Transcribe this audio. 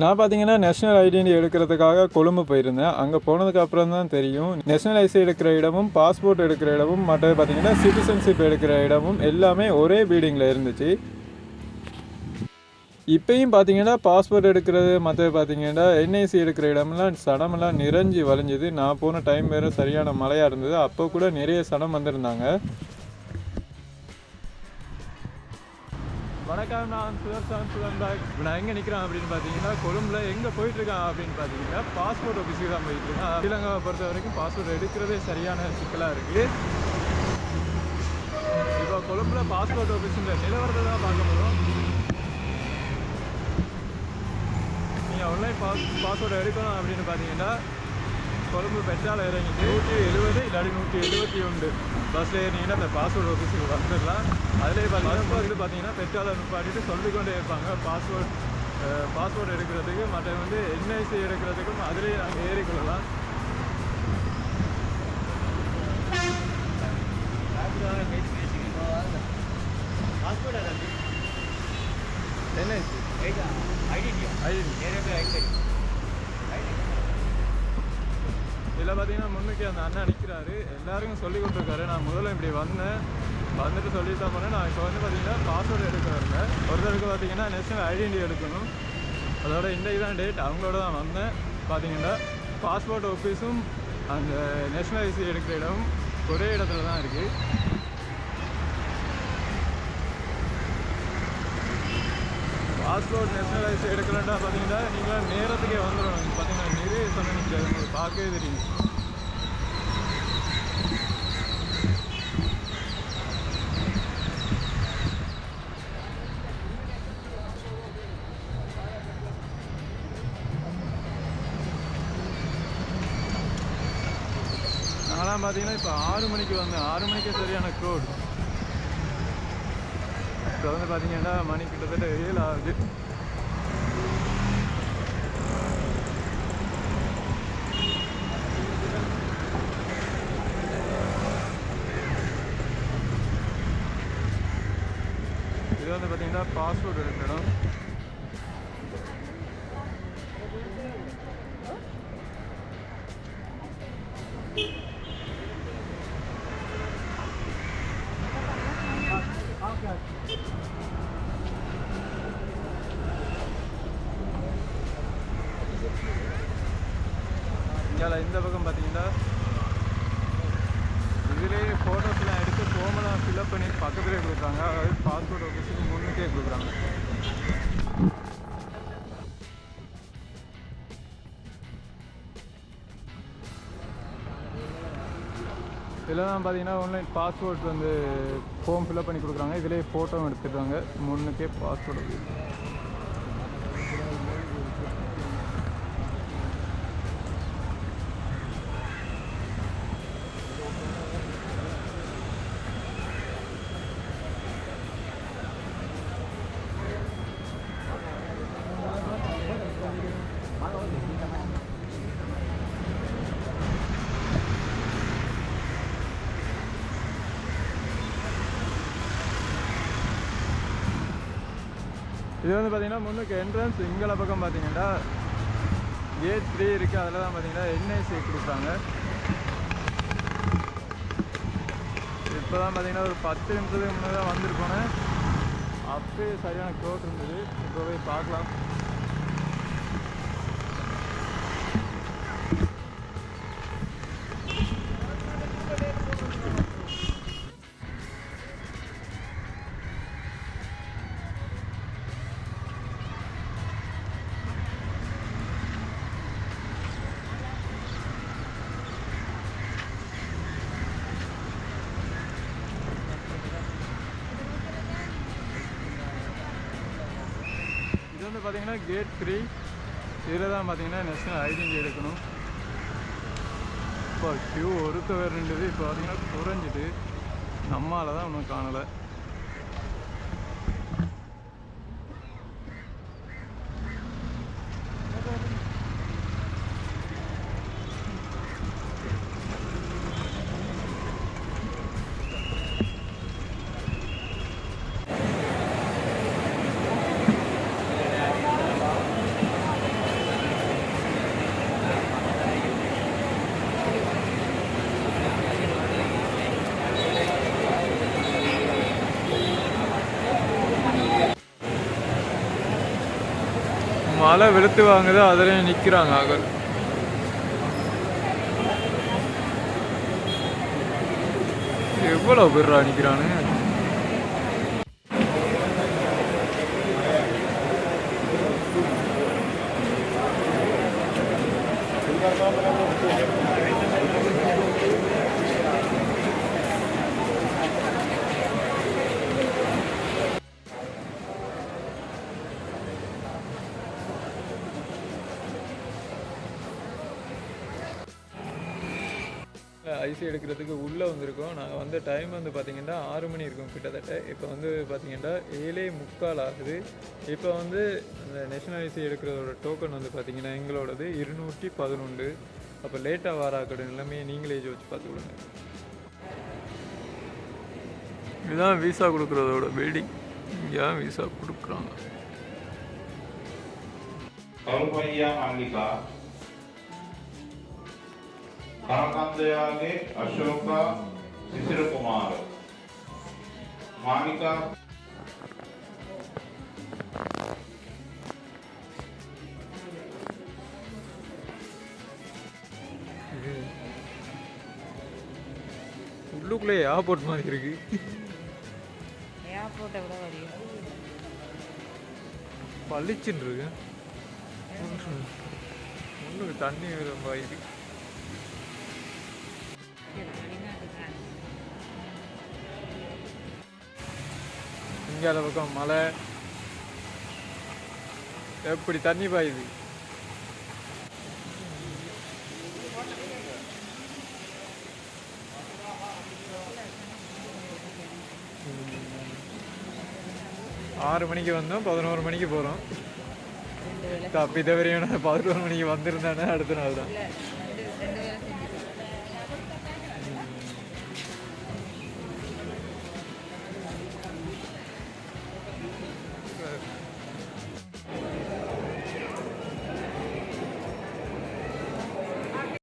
நான் பார்த்தீங்கன்னா national identity எடுக்கிறதுக்காக கொழும்பு போயிருந்தேன். அங்கே போனதுக்கு அப்புறம் தான் தெரியும். நேஷனல் ஐசி எடுக்கிற இடமும் பாஸ்போர்ட் எடுக்கிற இடமும் மற்றது பார்த்தீங்கன்னா சிட்டிசன்ஷிப் எடுக்கிற இடமும் எல்லாமே ஒரே பில்டிங்கில் இருந்துச்சு. இப்பயும் பார்த்தீங்கன்னா பாஸ்போர்ட் எடுக்கிறது மற்றது பார்த்தீங்கன்னா என்ஐசி எடுக்கிற இடமெல்லாம் சடமெல்லாம் நிறைஞ்சி வளைஞ்சிது நான் போன டைம் வேறு சரியான மழையாக இருந்தது. அப்போ கூட நிறைய சடம் வந்திருந்தாங்க. வணக்கம் நான் சுதர்சன் சுதன்பாக் இப்போ நான் எங்கே நிற்கிறேன் அப்படின்னு பார்த்தீங்கன்னா கொழும்புல எங்கே போயிட்டுருக்கான் அப்படின்னு பார்த்தீங்கன்னா பாஸ்போர்ட் ஆஃபீஸுக்கு தான் போயிட்டுருக்கேன். ஸ்ரீலங்காவை பொறுத்த வரைக்கும் பாஸ்போர்ட் எடுக்கிறதே சரியான சிக்கலாக இருக்குது இப்போ கொழும்புல பாஸ்போர்ட் ஆஃபீஸில் நிலவரத்தை தான் பார்க்க போகிறோம் நீங்கள் ஆன்லைன் பாஸ் பாஸ்போர்ட் எடுக்கணும் அப்படின்னு பார்த்தீங்கன்னா கொழும்பு பெட்ரால் இறங்கிட்டு நூற்றி எழுபது இல்லாட்டி நூற்றி எழுபத்தி ஒன்று பஸ்ஸில் ஏறினீங்கன்னா அந்த பாஸ்போர்ட் ஆஃபீஸுக்கு வந்துடலாம். அதிலே பார்த்தீங்கன்னா வந்து பார்த்தீங்கன்னா பெட்ரோலை நிப்பாட்டிட்டு சொல்லிக்கொண்டே இருப்பாங்க. பாஸ்போர்ட் பாஸ்போர்ட் எடுக்கிறதுக்கு மற்ற வந்து என்ஐசி எடுக்கிறதுக்கும் அதிலே நாங்கள் ஏறிக்கொள்ளலாம் என்ஐசி ஐடென்டி இதில் பார்த்தீங்கன்னா முன்னுக்கு அந்த அண்ணன் நிற்கிறாரு எல்லாருக்கும் சொல்லி கொடுத்துருக்காரு. நான் முதல்ல இப்படி வந்தேன். வந்துட்டு சொல்லி தான் போனேன். நான் இப்போ வந்து பார்த்தீங்கன்னா பாஸ்வேர்டு எடுக்கிறவங்க ஒருத்தருக்கு பார்த்தீங்கன்னா நேஷனல் ஐடென்டி எடுக்கணும். அதோட இன்றைக்கு தான் டேட் அவங்களோட தான் வந்தேன். பார்த்தீங்கன்னா பாஸ்போர்ட் ஆஃபீஸும் அந்த நேஷனல் ஐசி எடுக்கிற இடம் ஒரே இடத்துல தான் இருக்குது பாஸ்போர்ட் நேஷனல் எடுக்கலன்னா பார்த்தீங்கன்னா நீங்களாம் நேரத்துக்கே வந்துடணும் பார்த்தீங்கன்னா நிறைய சொன்ன நிற்காது உங்களுக்கு பார்க்கவே தெரியும். நான்லாம் பார்த்தீங்கன்னா இப்போ ஆறு மணிக்கு வந்தேன். ஆறு மணிக்கே சரியான க்ரோடு இப்போ வந்து பார்த்தீங்கன்னா மணி கிட்டத்தட்ட ஏழு ஆகுது. இது வந்து பார்த்தீங்கன்னா பாஸ்போர்ட் எடுக்கிற இடம் இங்கே இந்த பக்கம் பார்த்தீங்கன்னா இதுலேயே ஃபோட்டோஸ்லாம் எடுத்து ஃபோமெல்லாம் ஃபில்அப் பண்ணி பக்கத்துலேயே கொடுக்குறாங்க. அதாவது பாஸ்போர்ட் ஆஃபீஸுக்கு முன்னுக்கே கொடுக்குறாங்க. இதில் தான் பார்த்தீங்கன்னா ஆன்லைன் பாஸ்போர்ட் வந்து ஃபார்ம் ஃபில்அப் பண்ணி கொடுக்குறாங்க. இதிலே ஃபோட்டோவும் எடுத்துடுறாங்க. முன்னுக்கே பாஸ்போர்ட் இது வந்து பார்த்தீங்கன்னா முன்னுக்கு என்ட்ரன்ஸ் இங்கே பக்கம் பார்த்தீங்கன்னா கேட் த்ரீ இருக்குது அதில் தான் பார்த்தீங்கன்னா என்ஐசி கொடுப்பாங்க இப்போ தான் பார்த்தீங்கன்னா ஒரு பத்து நிமிஷத்துக்கு முன்னே தான் வந்திருக்கோன்னு அப்பயே சரியான க்ரோட் இருந்தது. இப்போ போய் பார்க்கலாம். இது வந்து பார்த்தீங்கன்னா கேட் த்ரீ இதில் தான் பார்த்தீங்கன்னா நேஷனல் ஐடென்டி எடுக்கணும். இப்போ க்யூ ஒருத்த வேறு இருந்தது இப்போ பார்த்தீங்கன்னா குறைஞ்சிட்டு நம்மால தான் ஒன்றும் காணலை. மழை வெளுத்து வாங்குது அதுலயும் நிக்கிறாங்க ஆகல் எவ்வளவு பேர்ரா நிக்கிறானு ஐசி எடுக்கிறதுக்கு உள்ளே வந்திருக்கோம். நாங்கள் வந்து டைம் வந்து பார்த்தீங்கன்னா ஆறு மணி இருக்கும் கிட்டத்தட்ட. இப்போ வந்து பார்த்தீங்கன்னா ஏழே முக்கால் ஆகுது. இப்போ வந்து அந்த நேஷனல் ஐசி எடுக்கிறதோட டோக்கன் வந்து பார்த்திங்கன்னா எங்களோடது இருநூற்றி பதினொன்று. அப்போ லேட்டாக வராக்கூட எல்லாமே நீங்களே பார்த்து கொடுங்க இதுதான் விசா கொடுக்குறதோட பில்டிங் இங்கே வீசா விசா கொடுக்குறாங்க. ಕರಕಂದೆಯಾಗಿ அசோகா ಶಿಶಿರಕುಮಾರ್ ಮಾಣಿಕ உள்ளுக்குள்ளே ஏர்போர்ட் மாதிரி இருக்கு. ஏர்போர்ட்டை விட வரையும் பளிச்சுன்னு இருக்கு. தண்ணி ரொம்ப இது இங்கே அந்த பக்கம் மலை எப்படி தண்ணி பாயுது? ஆறு மணிக்கு வந்தோம் பதினோரு மணிக்கு போகிறோம் தப்பி தவறியான பதினோரு மணிக்கு வந்திருந்தானே அடுத்த நாள் தான்